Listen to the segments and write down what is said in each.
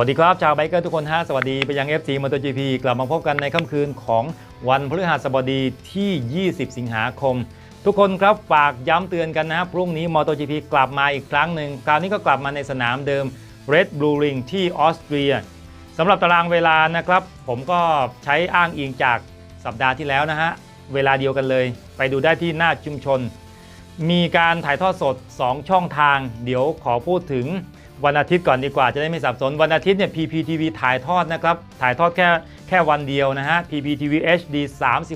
วัสดีครับชาวไบเกอร์ทุกคนฮะสวัสดีไปยัง FC MotoGP กลับมาพบกันในค่ำคืนของวันพฤหัสบดีที่ 20 สิงหาคม ทุกคนครับฝากย้ำเตือนกันนะพรุ่งนี้ MotoGP กลับมาอีกครั้งหนึ่งคราวนี้ก็กลับมาในสนามเดิม Red Bull Ring ที่ออสเตรียสำหรับตารางเวลานะครับ ผมก็ใช้อ้างอิงจากสัปดาห์ที่แล้วนะฮะ เวลาเดียวกันเลย ไปดูได้ที่หน้าชุมชน มีการถ่ายทอดสด 2 ช่องทาง เดี๋ยวขอพูดถึง วันอาทิตย์ก่อนดีกว่าจะได้ไม่สับสน วันอาทิตย์เนี่ย PPTV ถ่ายทอดนะครับ ถ่ายทอดแค่แค่วันเดียวนะฮะ PPTV HD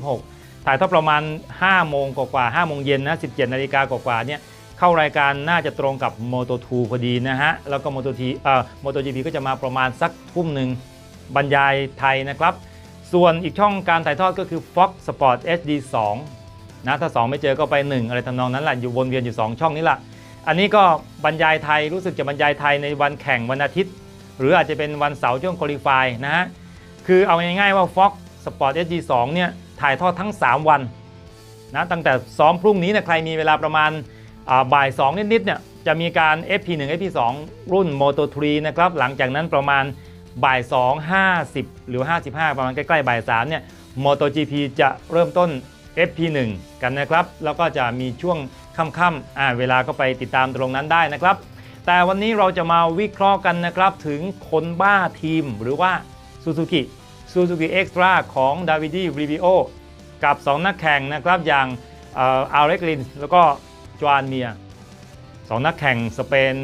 36 ถ่ายทอดประมาณ 5 โมงกว่าๆ5โมงเย็นนะ 17 นาฬิกากว่าๆเนี่ยเข้ารายการน่าจะตรงกับ Moto2 พอดีนะฮะ แล้วก็ Moto T เอ่อ MotoGP ก็จะมาประมาณสักทุ่มหนึ่งบรรยายไทยนะครับ ส่วนอีกช่องการถ่ายทอดก็คือ Fox Sport HD 2นะถ้า 2 ไม่เจอก็ไป 1 อะไรทำนองนั้นแหละอยู่วนเวียนอยู่ 2 ช่องนี้แหละ อันนี้ก็บรรยายไทยรู้สึกจะบรรยายไทยในวันแข่งวันอาทิตย์ หรืออาจจะเป็นวันเสาร์ช่วงคุริฟายนะฮะคือเอาง่ายๆว่า Fox Sport HD 2เนี่ยถ่ายทอดทั้ง 3 วันนะตั้งแต่ซ้อมพรุ่งนี้นะใครมีเวลาประมาณอ่าบ่าย 2 นิดๆเนี่ยจะมีการ FP1 FP2 รุ่น Moto3 นะครับหลังจากนั้นประมาณบ่าย 2 50 หรือ 55 ประมาณใกล้ๆบ่าย3เนี่ย MotoGP จะเริ่มต้น FP1 กันนะครับ แล้วก็จะมีช่วง ค่ำๆอ่าเวลาก็ไปติดตามตรงนั้นได้นะครับ แต่วันนี้เราจะมาวิเคราะห์กันนะครับถึงคนบ้าทีมหรือว่า Suzuki Suzuki Extra ของดาวิดีรีวิโอกับ 2 นักแข่งนะครับอย่างอาร์เร็กลินแล้วก็จวานเมียสองนักแข่งสเปน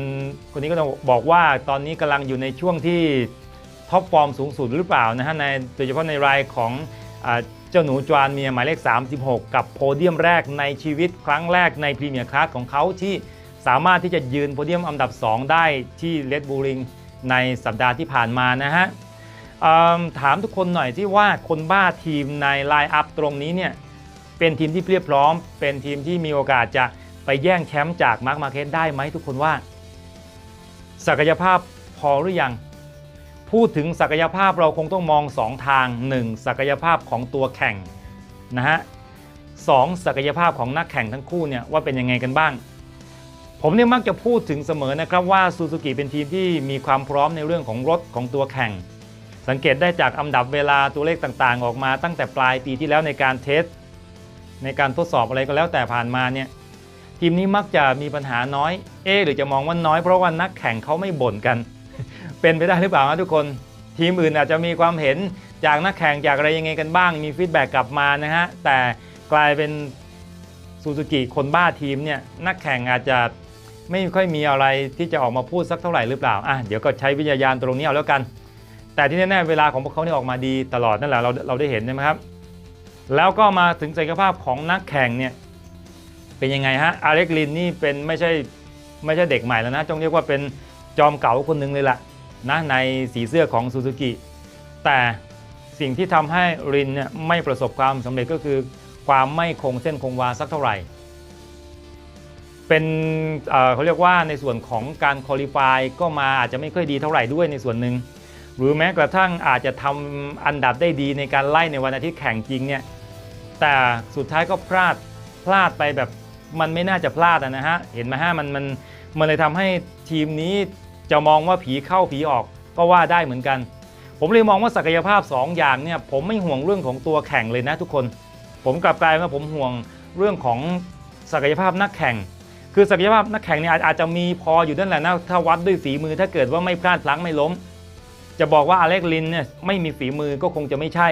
คนนี้ก็ต้องบอกว่าตอนนี้กำลังอยู่ในช่วงที่ท็อปฟอร์มสูงสุดหรือเปล่านะฮะในโดยเฉพาะในรายของอ จ้าหนูจวานเมียหมายเลข 36 กับโพเดียมแรกในชีวิตครั้งแรกในพรีเมียร์คลาสของเขาที่สามารถที่จะยืนโพเดียมอันดับ 2 ได้ที่เลดบูริงในสัปดาห์ที่ผ่านมานะฮะถามทุกคนหน่อยที่ว่าคนบ้าทีมในไลน์อัพตรงนี้เนี่ยเป็นทีมที่เรียบพร้อม เป็นทีมที่มีโอกาสจะไปแย่งแชมป์จากมาร์คมาเก็ตได้ไหมทุกคนว่า ศักยภาพพอหรือยัง พูดถึงศักยภาพเราคงต้องมอง 2 ทาง 1. ศักยภาพของตัวแข่งนะฮะสองศักยภาพของนักแข่งทั้งคู่เนี่ยว่าเป็นยังไงกันบ้าง ผมเนี่ยมักจะพูดถึงเสมอนะครับว่าซูซูกิเป็นทีมที่มีความพร้อมในเรื่องของรถของตัวแข่ง สังเกตได้จากอันดับเวลาตัวเลขต่างๆ ออกมาตั้งแต่ปลายปีที่แล้วในการเทส ในการทดสอบอะไรก็แล้วแต่ผ่านมาเนี่ยทีมนี้มักจะมีปัญหาน้อย เอะหรือจะมองว่าน้อยเพราะว่านักแข่งเขาไม่บ่นกัน เป็นไปได้หรือเปล่าครับทุกคน ทีมอื่นอาจจะมีความเห็นจากนักแข่งจากอะไรยังไงกันบ้าง มีฟีดแบ็กกลับมานะฮะ แต่กลายเป็นซูซูกิคนบ้าทีมเนี่ยนักแข่งอาจจะไม่ค่อยมีอะไรที่จะออกมาพูดสักเท่าไหร่หรือเปล่าอะเดี๋ยวก็ใช้วิญญาณตรงนี้เอาแล้วกัน แต่ที่แน่ๆเวลาของพวกเขาเนี่ยออกมาดีตลอดนั่นแหละเราเราได้เห็นใช่ไหมครับ แล้วก็มาถึงศักยภาพของนักแข่งเนี่ยเป็นยังไงฮะอาเล็กลินนี่เป็นไม่ใช่ไม่ใช่เด็กใหม่แล้วนะต้องเรียกว่าเป็นจอมเก่าคนหนึ่งเลยล่ะ นะในสีเสื้อของซูซูกิแต่สิ่งที่ทำให้รินเนี่ยไม่ประสบความสำเร็จก็คือ ความไม่คงเส้นคงวาสักเท่าไหร่ เป็นเเขาเรียกว่าในส่วนของการคอลิฟายก็มาอาจจะไม่ค่อยดีเท่าไหร่ด้วยในส่วนหนึ่งหรือแม้กระทั่งอาจจะทำอันดับได้ดีในการไล่ในวันอาทิตย์แข่งจริงเนี่ยแต่สุดท้ายก็พลาดพลาดไปแบบมันไม่น่าจะพลาดนะฮะเห็นไหมฮะมันมันมันเลยทำให้ทีมนี้ จะมองว่าผีเข้าผีออกก็ว่าได้เหมือนกัน ผมเลยมองว่าศักยภาพ 2 อย่างเนี่ยผมไม่ห่วงเรื่องของตัวแข่งเลยนะทุกคน ผมกลับกลายมาผมห่วงเรื่องของศักยภาพนักแข่ง คือศักยภาพนักแข่งเนี่ยอาจอาจจะมีพออยู่นั่นแหละนะถ้าวัดด้วยฝีมือถ้าเกิดว่าไม่พลาดพลั้งไม่ล้ม จะบอกว่าอเล็กลินเนี่ยไม่มีฝีมือก็คงจะไม่ใช่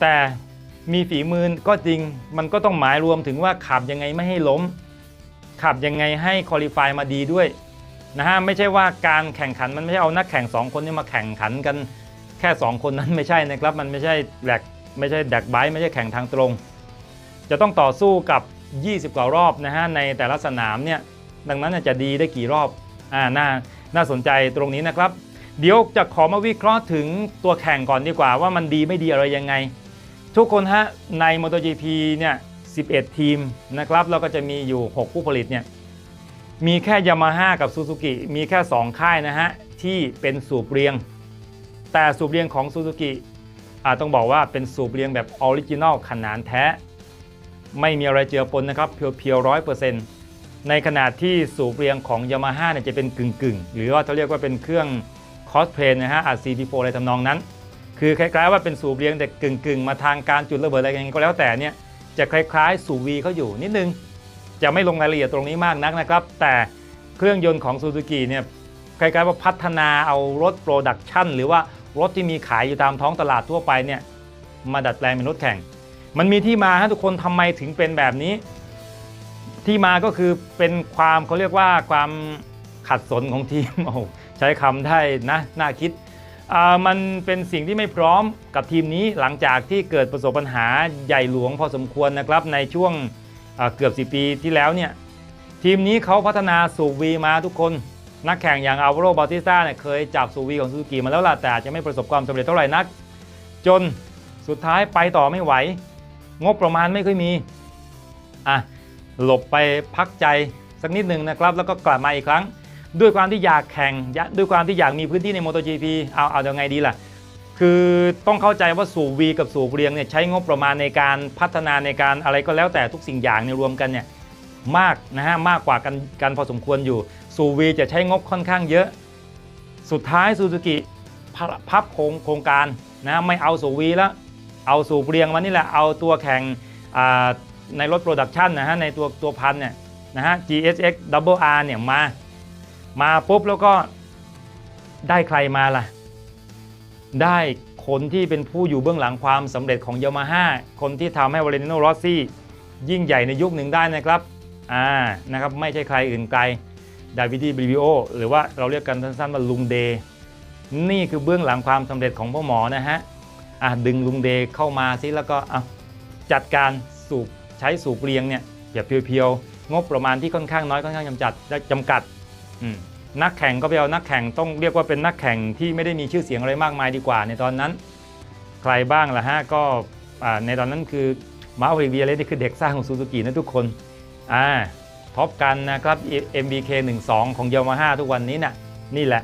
แต่มีฝีมือก็จริง มันก็ต้องหมายรวมถึงว่าขับยังไงไม่ให้ล้ม ขับยังไงให้คอลิฟายมาดีด้วย นะฮะไม่ใช่ว่าการแข่งขันมันไม่ใช่เอานักแข่ง 2 คนนี้มาแข่งขันกันแค่ 2 คนนั้นไม่ใช่นะครับ มันไม่ใช่แหลกไม่ใช่แดกไบไม่ใช่แข่งทางตรง จะต้องต่อสู้กับ 20 กว่ารอบนะฮะในแต่ละสนามเนี่ยดังนั้นจะดีได้กี่รอบอ่าน่าน่าสนใจตรงนี้นะครับ เดี๋ยวจะขอมาวิเคราะห์ถึงตัวแข่งก่อนดีกว่าว่ามันดีไม่ดีอะไรยังไง ทุกคนฮะใน MotoGP เนี่ย11 ทีมนะครับแล้วก็จะมีอยู่ 6 ผู้ผลิตเนี่ย มีแค่ยามาฮ่ากับซูซูกิมีแค่ 2 ค่ายนะฮะ ที่เป็นสูบเรียง แต่สูบเรียงของซูซูกิอาจต้องบอกว่าเป็นสูบเรียงแบบออริจินอลขนาดแท้ ไม่มีอะไรเจือปนนะครับ เพียวๆร้อยเปอร์เซ็นต์ในขณะที่สูบเรียงของยามาฮ่าเนี่ยจะเป็นกึ่งๆ หรือว่าเขาเรียกว่าเป็นเครื่องคอสเพลย์นะฮะอัด CP4 อะไรทำนองนั้น คือคล้ายๆว่าเป็นสูบเรียงแต่กึ่งๆ มาทางการจุดระเบิดอะไรอย่างนี้ก็แล้วแต่เนี่ยจะคล้ายๆ สูบวีเขาอยู่นิดนึง จะไม่ลงรายละเอียดตรงนี้มากนักนะครับ แต่เครื่องยนต์ของซูซูกิเนี่ยคล้ายๆว่าพัฒนาเอารถโปรดักชันหรือว่ารถที่มีขายอยู่ตามท้องตลาดทั่วไปเนี่ยมาดัดแปลงเป็นรถแข่ง มันมีที่มาฮะทุกคนทำไมถึงเป็นแบบนี้ ที่มาก็คือเป็นความเขาเรียกว่าความขัดสนของทีมโอ้ใช้คำได้นะน่าคิดมันเป็นสิ่งที่ไม่พร้อมกับทีมนี้หลังจากที่เกิดประสบปัญหาใหญ่หลวงพอสมควรนะครับในช่วง เกือบ10ปีที่แล้วเนี่ยทีมนี้เขาพัฒนาสูบวีมาทุกคน นักแข่งอย่างอัลวาโรบาติสตาเนี่ยเคยจับสูบวีของซูซูกิมาแล้วล่ะแต่จจะไม่ประสบความสำเร็จเท่าไหร่นัก จนสุดท้ายไปต่อไม่ไหว งบประมาณไม่ค่อยมีอะหลบไปพักใจสักนิดหนึ่งนะครับ แล้วก็กลับมาอีกครั้ง ด้วยความที่อยากแข่งด้วยความที่อยากมีพื้นที่ใน MotoGP เอาเอายังไงดีล่ะ คือต้องเข้าใจว่าสูบวีกับสูบเรียงเนี่ยใช้งบประมาณในการพัฒนาในการอะไรก็แล้วแต่ทุกสิ่งอย่างเนี่ยรวมกันเนี่ยมากนะฮะมากกว่ากันกันพอสมควรอยู่สูบวีจะใช้งบค่อนข้างเยอะ สุดท้ายซูซูกิพับโครงโครงการนะไม่เอาสูบวีแล้วเอาสูบเรียงมานี่แหละเอาตัวแข่งในรถโปรดักชันนะฮะในตัวตัวพันเนี่ยนะฮะ GSX Double R เนี่ยมา มาปุ๊บแล้วก็ได้ใครมาล่ะ ได้คนที่เป็นผู้อยู่เบื้องหลังความสำเร็จของยามาฮ่าคนที่ทำให้วาเลนติโนรอสซี่ยิ่งใหญ่ในยุคหนึ่งได้นะครับอ่านะครับไม่ใช่ใครอื่นไกลดาวิดีบริวิโอหรือว่าเราเรียกกันสั้นๆว่าลุงเดย์นี่คือเบื้องหลังความสำเร็จของพ่อหมอนะฮะอะดึงลุงเดย์เข้ามาซิแล้วก็อะจัดการสูบใช้สูบเรียงเนี่ยแบบเพียวๆ งบประมาณที่ค่อนข้างน้อยค่อนข้างจำกัดจำกัดอืม นักแข่งก็ไปเอานักแข่งต้องเรียกว่าเป็นนักแข่งที่ไม่ได้มีชื่อเสียงอะไรมากมายดีกว่าในตอนนั้น ใครบ้างล่ะฮะก็ในตอนนั้นคือมาวิเวียเลสนี่คือเด็กสร้างของซูซูกินะทุกคนอ่าท็อปกันนะครับ MBK 12ของยามาฮ่าทุกวันนี้น่ะนี่แหละ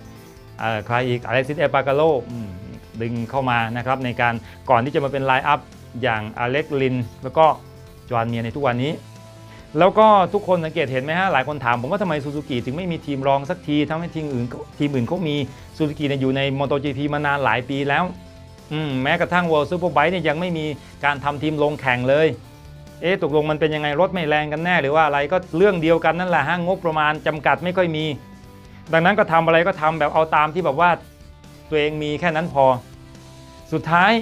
อ่าใครอีกอเล็กซิสเอปา a าโลดึงเข้ามานะครับในการก่อนที่จะมาเป็นไลน์อัพอย่างอเล็กลิน แล้วก็จอห์นเมียในทุกวันนี้ แล้วก็ทุกคนสังเกตเห็นไหมฮะหลายคนถามผมว่าทำไมซูซูกิถึงไม่มีทีมรองสักทีทำให้ทีมอื่นทีมอื่นเขามีซูซูกิเนี่ยอยู่ใน MotoGP มานานหลายปีแล้วมแม้กระทั่ง World Superbike เนี่ยยังไม่มีการทำทีมลงแข่งเลย เอ๊ะตกลงมันเป็นยังไงรถไม่แรงกันแน่หรือว่าอะไรก็เรื่องเดียวกันนั่นแหละฮะงบประมาณจำกัดไม่ค่อยมี ดังนั้นก็ทำอะไรก็ทำแบบเอาตามที่แบบว่าตัวเองมีแค่นั้นพอ สุดท้าย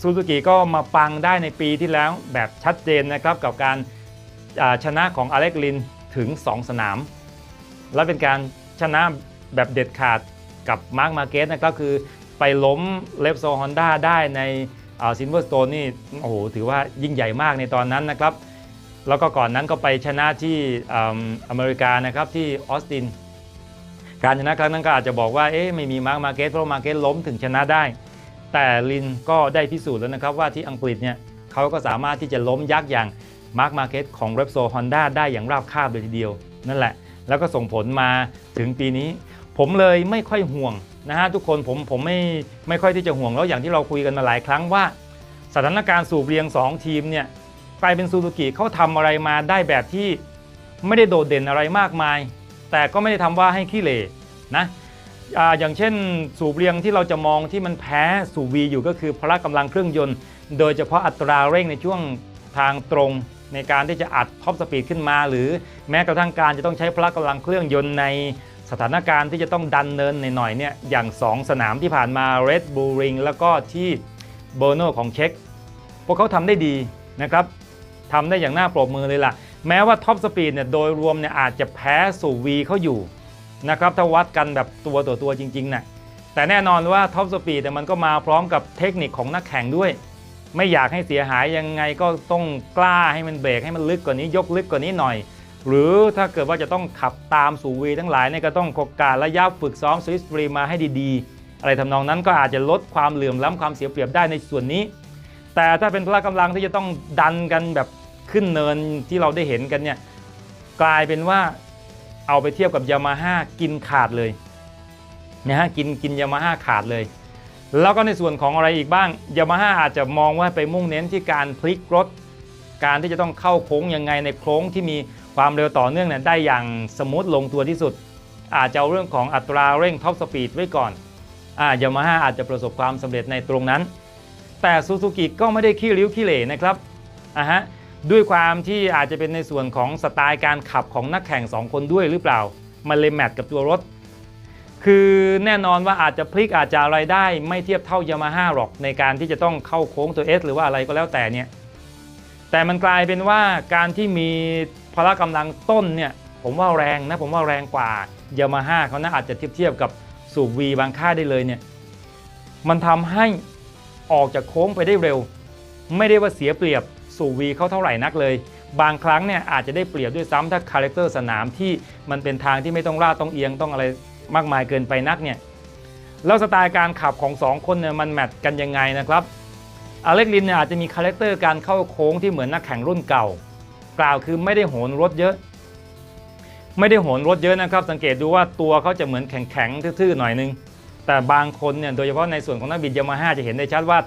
ซูซูกิก็มาปังได้ในปีที่แล้วแบบชัดเจนนะครับกับการ ชนะของอเล็กลินถึง 2 สนาม และเป็นการชนะแบบเด็ดขาดกับมาร์คมาเกสนะครับคือไปล้มเลฟโซฮอนด้าได้ในซินเวอร์สโตนนี่โอ้โหถือว่ายิ่งใหญ่มากในตอนนั้นนะครับ แล้วก็ก่อนนั้นก็ไปชนะที่อ่าอเมริกานะครับที่ออสตินการชนะครั้งนั้นก็อาจจะบอกว่าเอ๊ะไม่มีมาร์คมาเกสเพราะมาเกสล้มถึงชนะได้ แต่ลินก็ได้พิสูจน์แล้วนะครับว่าที่อังกฤษเนี่ยเขาก็สามารถที่จะล้มยักษ์อย่าง มาร์คมาร์เก็ตของ r e p s o Honda ได้อย่างราบคาบเลยทีเดียว นั่นแหละ แล้วก็ส่งผลมาถึงปีนี้ ผมเลยไม่ค่อยห่วงนะฮะทุกคนผมผมไม่ไม่ค่อยที่จะห่วงแล้วอย่างที่เราคุยกันมาหลายครั้งว่า สถานการณ์สูบเรียง 2 ทีมเนี่ยกลายเป็นซูซูกิเขาทำอะไรมาได้แบบที่ไม่ได้โดดเด่นอะไรมากมาย แต่ก็ไม่ได้ทำว่าให้ขี้เหร่นะอาอย่างเช่นสูบเรียงที่เราจะมองที่มันแพ้สูบวีอยู่ก็คือพละกำลังเครื่องยนต์ โดยเฉพาะอัตราเร่งในช่วงทางตรง ในการที่จะอัดท็อปสปีดขึ้นมา หรือแม้กระทั่งการจะต้องใช้พละกำลังเครื่องยนต์ในสถานการณ์ที่จะต้องดันเนินหน่อยๆเนี่ยอย่าง 2 สนามที่ผ่านมา Red Bull Ring แล้วก็ที่โบโนของเช็กพวกเขาทำได้ดีนะครับทำได้อย่างน่าปรบมือเลยล่ะ แม้ว่าท็อปสปีดเนี่ยโดยรวมเนี่ยอาจจะแพ้สู่ V เขาอยู่นะครับถ้าวัดกันแบบตัวต่อตัวจริงๆนะ่ะแต่แน่นอนว่าท็อปสปีดเนี่มันก็มาพร้อมกับเทคนิคของนักแข่งด้วย ไม่อยากให้เสียหายยังไงก็ต้องกล้าให้มันเบรกให้มันลึกกว่านี้ยกลึกกว่านี้หน่อย หรือถ้าเกิดว่าจะต้องขับตามสู่วีทั้งหลายเนี่ยก็ต้องกการระยะฝึกซ้อมสวิสตรีมาให้ดีๆ อะไรทำนองนั้นก็อาจจะลดความเหลื่อมล้ำความเสียเปรียบได้ในส่วนนี้ แต่ถ้าเป็นพละกำลังที่จะต้องดันกันแบบขึ้นเนินที่เราได้เห็นกันเนี่ยกลายเป็นว่าเอาไปเทียบกับยามาฮ่ากินขาดเลยนะฮะกินกินยามาฮ่าขาดเลย แล้วก็ในส่วนของอะไรอีกบ้างยามาฮ่าอาจจะมองว่าไปมุ่งเน้นที่การพลิกรถ การที่จะต้องเข้าโค้งยังไงในโค้งที่มีความเร็วต่อเนื่องเนี่ยได้อย่างสมูทลงตัวที่สุด อาจจะเอาเรื่องของอัตราเร่งท็อปสปีดไว้ก่อนอ่ายามาฮ่าอาจจะประสบความสำเร็จในตรงนั้น แต่ซูซูกิก็ไม่ได้ขี้ริ้วขี้เหร่นะครับอะฮะด้วยความที่อาจจะเป็นในส่วนของสไตล์การขับของนักแข่ง 2 คนด้วยหรือเปล่า มันเลยแมทกับตัวรถ คือแน่นอนว่าอาจจะพลิกอาจจะอะไรได้ ไม่เทียบเท่ายามาฮ่าหรอกในการที่จะต้องเข้าโค้งตัว S หรือว่าอะไรก็แล้วแต่เนี่ยแต่มันกลายเป็นว่าการที่มีพละกำลังต้นเนี่ยผมว่าแรงนะผมว่าแรงกว่ายามาฮ่าเขานะอาจจะเทียบเทียบกับสูบวีบางค่าได้เลยเนี่ยมันทำให้ออกจากโค้งไปได้เร็ว ไม่ได้ว่าเสียเปรียบสู่วีเขาเท่าไหร่นักเลย บางครั้งเนี่ยอาจจะได้เปรียบด้วยซ้ำถ้าคาแรคเตอร์สนามที่มันเป็นทางที่ไม่ต้องลาดต้องเอียงต้องอะไร มากมายเกินไปนักเนี่ยแล้วสไตล์การขับของ 2 คนเนี่ยมันแมทกันยังไงนะครับอเล็กลินเนี่ยอาจจะมีคาแรคเตอร์การเข้าโค้งที่เหมือนนักแข่งรุ่นเก่า กล่าวคือไม่ได้โหนรถเยอะ ไม่ได้โหนรถเยอะนะครับ สังเกตดูว่าตัวเขาจะเหมือนแข็งๆทื่อๆหน่อยนึง แต่บางคนเนี่ยโดยเฉพาะในส่วนของนักบินยามาฮ่าจะเห็นได้ชัดว่า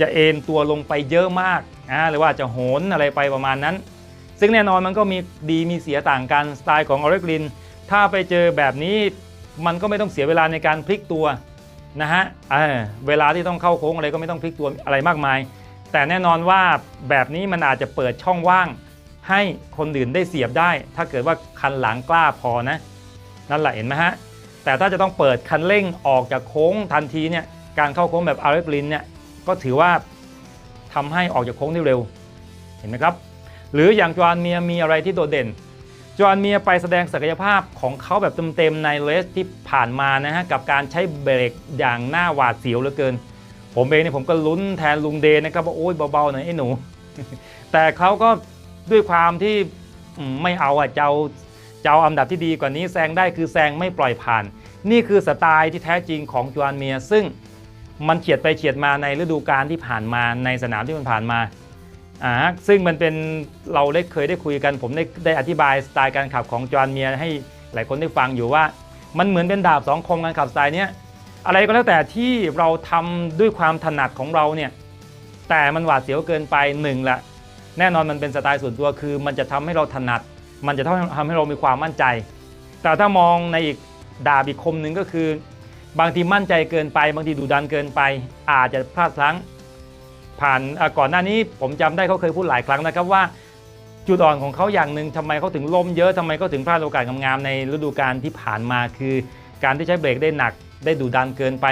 จะเอ็นตัวลงไปเยอะมากอ่าหรือว่าจะโหนอะไรไปประมาณนั้น ซึ่งแน่นอนมันก็มีดีมีเสียต่างกันสไตล์ของอเล็กลิน ถ้าไปเจอแบบนี้ มันก็ไม่ต้องเสียเวลาในการพลิกตัวนะฮะเเวลาที่ต้องเข้าโค้งอะไรก็ไม่ต้องพลิกตัวอะไรมากมาย แต่แน่นอนว่าแบบนี้มันอาจจะเปิดช่องว่าง ให้คนอื่นได้เสียบได้ ถ้าเกิดว่าคันหลังกล้าพอนะนั่นแหละเห็นไหมฮะแต่ถ้าจะต้องเปิดคันเร่งออกจากโค้งทันทีเนี่ยการเข้าโค้งแบบอาร์เรกลินเนี่ยก็ถือว่าทำให้ออกจากโค้งได้เร็ว เห็นไหมครับ หรืออย่างจวนเมียมีอะไรที่โดดเด่น จอห์นเมียไปแสดงศักยภาพของเขาแบบเต็มๆในเลสที่ผ่านมานะฮะกับการใช้เบรกอย่างหน้าหวาดเสียวเหลือเกิน ผมเองเนี่ยผมก็ลุ้นแทนลุงเดย์นะครับว่าโอ้ยเบาๆหน่อยไอ้หนู แต่เขาก็ด้วยความที่ไม่เอาอะเจ้าเจ้าอันดับที่ดีกว่านี้แซงได้คือแซงไม่ปล่อยผ่าน นี่คือสไตล์ที่แท้จริงของจอห์นเมียซึ่งมันเฉียดไปเฉียดมาในฤดูกาลที่ผ่านมาในสนามที่มันผ่านมา อ่าซึ่งมันเป็นเราได้เคยได้คุยกัน ผมได้ได้อธิบายสไตล์การขับของจอห์นเมียร์ให้หลายคนได้ฟังอยู่ว่า มันเหมือนเป็นดาบสองคมการขับสไตล์เนี้ยอะไรก็แล้วแต่ที่เราทำด้วยความถนัดของเราเนี่ยแต่มันหวาดเสียวเกินไปหนึ่งละแน่นอนมันเป็นสไตล์ส่วนตัวคือ มันจะทำให้เราถนัด มันจะทำทำให้เรามีความมั่นใจ แต่ถ้ามองในอีกดาบอีกคมหนึ่งก็คือ บางทีมั่นใจเกินไป บางทีดุดันเกินไป อาจจะพลาดพลั้ง ผ่านก่อนหน้านี้ผมจำได้เขาเคยพูดหลายครั้งนะครับว่า จุดอ่อนของเขาอย่างหนึ่งทำไมเขาถึงล้มเยอะทำไมเขาถึงพลาดโอกาสงามๆในฤดูกาลที่ผ่านมาคือ การที่ใช้เบรกได้หนักได้ดุดันเกินไป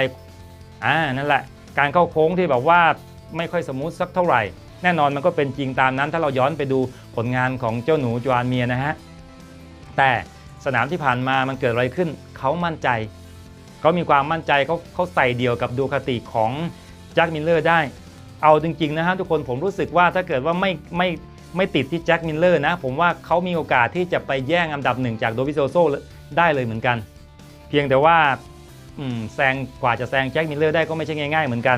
อ่านั่นแหละ การเข้าโค้งที่แบบว่าไม่ค่อยสมูทสักเท่าไหร่ แน่นอนมันก็เป็นจริงตามนั้น ถ้าเราย้อนไปดูผลงานของเจ้าหนูจวานเมียนะฮะแต่สนามที่ผ่านมามันเกิดอะไรขึ้น เขามั่นใจ เขามีความมั่นใจเขาเขาใส่เดียวกับดูคติของแจ็คมิลเลอร์ได้ เอาจริงๆนะฮะทุกคนผมรู้สึกว่าถ้าเกิดว่าไม่ไม่ไม่ติดที่แจ็คมิลเลอร์นะ ผมว่าเขามีโอกาสที่จะไปแย่งอันดับหนึ่งจากโดวิโซโซได้เลยเหมือนกัน เพียงแต่ว่าแซงกว่าจะแซงแจ็คมิลเลอร์ได้ก็ไม่ใช่ง่ายๆเหมือนกัน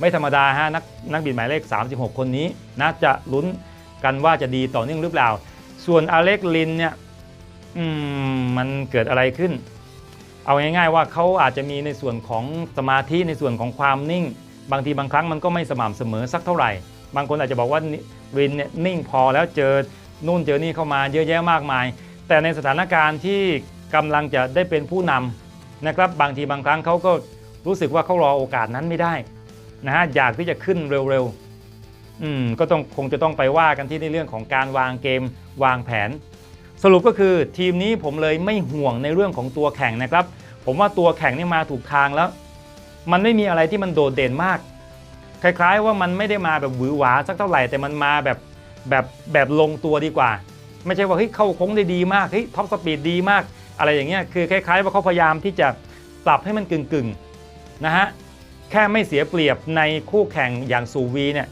ไม่ธรรมดาฮะนักนักบินหมายเลข 36 คนนี้นะจะลุ้นกันว่าจะดีต่อเนื่องหรือเปล่า ส่วนอเล็กลินเนี่ยมมันเกิดอะไรขึ้น เอาง่ายๆว่าเขาอาจจะมีในส่วนของสมาธิในส่วนของความนิ่ง บางทีบางครั้งมันก็ไม่สม่ำเสมอสักเท่าไหร่ บางคนอาจจะบอกว่ารินเนี่ยนิ่งพอแล้วเจอนู่นเจอนี่เข้ามาเยอะแยะมากมาย แต่ในสถานการณ์ที่กำลังจะได้เป็นผู้นำนะครับ บางทีบางครั้งเขาก็รู้สึกว่าเขารอโอกาสนั้นไม่ได้นะฮะอยากที่จะขึ้นเร็วๆอืมก็ต้องคงจะต้องไปว่ากันที่ในเรื่องของการวางเกมวางแผน สรุปก็คือทีมนี้ผมเลยไม่ห่วงในเรื่องของตัวแข่งนะครับ ผมว่าตัวแข่งนี่มาถูกทางแล้ว มันไม่มีอะไรที่มันโดดเด่นมาก คล้าย ๆ ว่ามันไม่ได้มาแบบหวือหวาสักเท่าไหร่แต่มันมาแบบแบบแบบลงตัวดีกว่า ไม่ใช่ว่าเฮ้ยเข้าโค้งได้ดีมากเฮ้ยท็อปสปีดดีมาก อะไรอย่างเงี้ยคือคล้าย ๆ ว่าเขาพยายามที่จะปรับให้มันกึ่งๆนะฮะแค่ไม่เสียเปรียบในคู่แข่งอย่างซูวีเนี่ย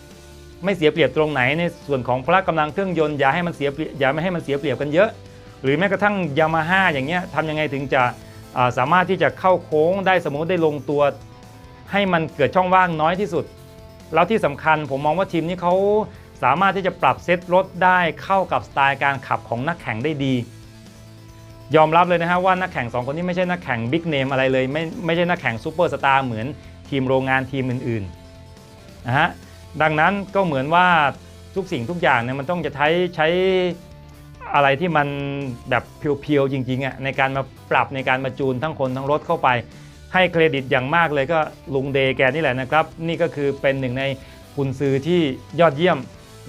ไม่เสียเปรียบตรงไหนในส่วนของพละกำลังเครื่องยนต์อย่าให้มันเสียอย่าไม่ให้มันเสียเปรียบกันเยอะ หรือแม้กระทั่งยามาฮ่าอย่างเงี้ยทำยังไงถึงจะสามารถที่จะเข้าโค้งได้สมมติได้ลงตัว ให้มันเกิดช่องว่างน้อยที่สุด แล้วที่สำคัญผมมองว่าทีมนี้เขาสามารถที่จะปรับเซตรถได้เข้ากับสไตล์การขับของนักแข่งได้ดี ยอมรับเลยนะฮะว่านักแข่งสองคนนี้ไม่ใช่นักแข่งบิ๊กเนมอะไรเลย ไม่ไม่ใช่นักแข่งซูเปอร์สตาร์เหมือนทีมโรงงานทีมอื่นๆนะฮะดังนั้นก็เหมือนว่าทุกสิ่งทุกอย่างเนี่ยมันต้องจะใช้ใช้อะไรที่มันแบบเพียวๆจริงๆอะในการมาปรับในการมาจูนทั้งคนทั้งรถเข้าไป ให้เครดิตอย่างมากเลยก็ลุงเดย์แกนี่แหละนะครับ นี่ก็คือเป็นหนึ่งในกุนซือที่ยอดเยี่ยม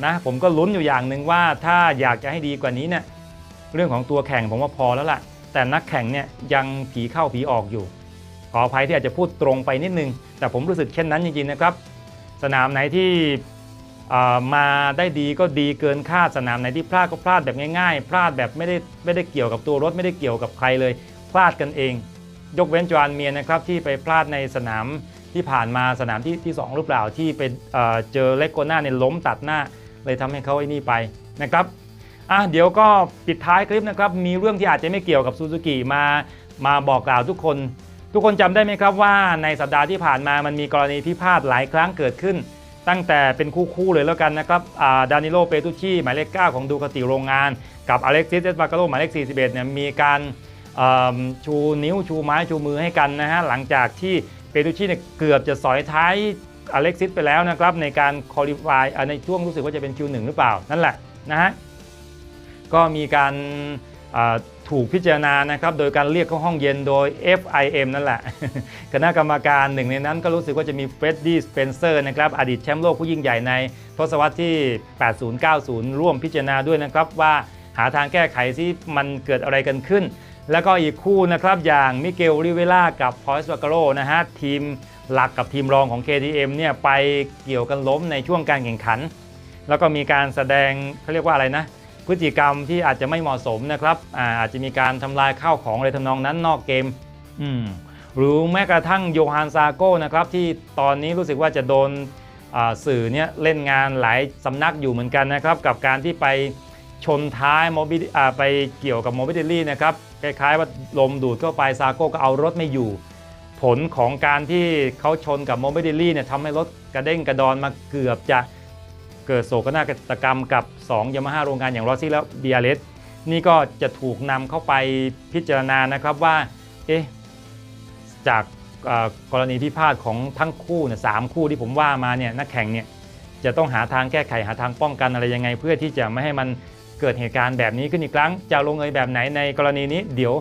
นะผมก็ลุ้นอยู่อย่างหนึ่งว่าถ้าอยากจะให้ดีกว่านี้เนี่ยเรื่องของตัวแข่งผมว่าพอแล้วล่ะ แต่นักแข่งเนี่ยยังผีเข้าผีออกอยู่ ขออภัยที่อาจจะพูดตรงไปนิดนึง แต่ผมรู้สึกเช่นนั้นจริงๆนะครับ สนามไหนที่มาได้ดีก็ดีเกินคาดสนามไหนที่พลาดก็พลาดแบบง่ายๆ พลาดแบบไม่ได้ไม่ได้เกี่ยวกับตัวรถไม่ได้เกี่ยวกับใครเลย พลาดกันเอง ยกเว้นจอห์นเมียนะครับที่ไปพลาดในสนามที่ผ่านมาสนามที่ที่สองหรือเปล่าที่ไปเเจอเลโกน่าเนี่ยล้มตัดหน้า เลยทำให้เขาไอ้นี่ไปนะครับอะเดี๋ยวก็ปิดท้ายคลิปนะครับมีเรื่องที่อาจจะไม่เกี่ยวกับซูซูกิมามาบอกกล่าวทุกคน ทุกคนจำได้ไหมครับว่าในสัปดาห์ที่ผ่านมามันมีกรณีพิพาทหลายครั้งเกิดขึ้น ตั้งแต่เป็นคู่ๆเลยแล้วกันนะครับดานิโลเปตุชีหมายเลข 9 ของดูคาติโรงงาน กับอเล็กซิสเอสบาคาโลหมายเลข 41เนี่ยมีการ ชูนิ้วชูไม้ชูมือให้กันนะฮะหลังจากที่เปตุชีเนี่ยเกือบจะสอยท้ายอเล็กซิสไปแล้วนะครับในการคอลิฟายในช่วงรู้สึกว่าจะเป็น Q1 หรือเปล่า นั่นแหละนะฮะก็มีการถูกพิจารณานะครับโดยการเรียกเข้าห้องเย็นโดย FIM นั่นแหละ คณะกรรมการหนึ่งในนั้นก็รู้สึกว่าจะมีเฟรดดี้สเปนเซอร์นะครับอดีตแชมป์โลกผู้ยิ่งใหญ่ในทศวรรษที่ 80-90 ร่วมพิจารณาด้วยนะครับว่าหาทางแก้ไขซิมันเกิดอะไรกันขึ้น แล้วก็อีกคู่นะครับอย่างมิเกลริเวล่ากับพอยส์วากาโรนะฮะทีมหลักกับทีมรองของ KTM เนี่ยไปเกี่ยวกันล้มในช่วงการแข่งขัน แล้วก็มีการแสดงเขาเรียกว่าอะไรนะพฤติกรรมที่อาจจะไม่เหมาะสมนะครับอาอาจจะมีการทำลายข้าวของอะไรทำนองนั้นนอกเกมอืมหรือแม้กระทั่งโยฮันซาโก้นะครับที่ตอนนี้รู้สึกว่าจะโดนสื่อเนี่ยเล่นงานหลายสำนักอยู่เหมือนกันนะครับ กับการที่ไปชนท้ายโมบิไปเกี่ยวกับโมบิเดลี่นะครับ คล้ายๆว่าลมดูดเข้าไปซาโก้ก็เอารถไม่อยู่ ผลของการที่เขาชนกับโมบิเดลี่เนี่ยทำให้รถกระเด้งกระดอนมาเกือบจะเกิดโศกนาฏกรรมกับ2ยามาฮ่าโรงงานอย่างรอซี่แล้วเบียเลสนี่ก็จะถูกนำเข้าไปพิจารณานะครับว่าเอ๊ะจากกรณีพิพาทของทั้งคู่เนี่ยสามคู่ที่ผมว่ามาเนี่ยนักแข่งเนี่ยจะต้องหาทางแก้ไขหาทางป้องกันอะไรยังไง เพื่อที่จะไม่ให้มัน เกิดเหตุการณ์แบบนี้ขึ้นอีกครั้ง จะลงเอยแบบไหนในกรณีนี้ เดี๋ยว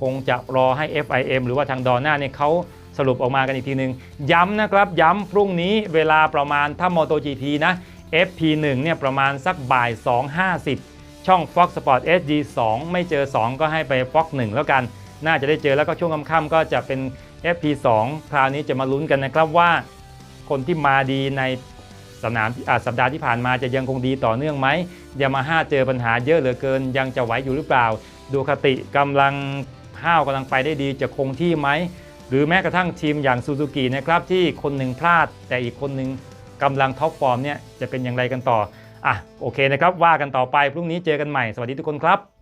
คงจะรอให้ FIM หรือว่าทางดอน่าเนี่ยเขาสรุปออกมากันอีกทีหนึ่งย้ำนะครับย้ำพรุ่งนี้เวลาประมาณถ้า MotoGP นะ FP1 เนี่ยประมาณสักบ่าย 2.50 ช่อง Fox Sport HD 2ไม่เจอ 2 ก็ให้ไป Fox 1 แล้วกัน น่าจะได้เจอแล้วก็ช่วงค่ำๆก็จะเป็น FP2 คราวนี้จะมาลุ้นกันนะครับว่า คนที่มาดีใน สนามอ่าสัปดาห์ที่ผ่านมาจะยังคงดีต่อเนื่องไหมยามาฮ่าเจอปัญหาเยอะเหลือเกิน ยังจะไหวอยู่หรือเปล่า ดูคติกำลังห้าวกำลังไปได้ดีจะคงที่ไหม หรือแม้กระทั่งทีมอย่างซูซูกินะครับที่คนหนึ่งพลาด แต่อีกคนหนึ่งกำลังท็อปฟอร์มเนี่ยจะเป็นอย่างไรกันต่ออะโอเคนะครับว่ากันต่อไปพรุ่งนี้เจอกันใหม่สวัสดีทุกคนครับ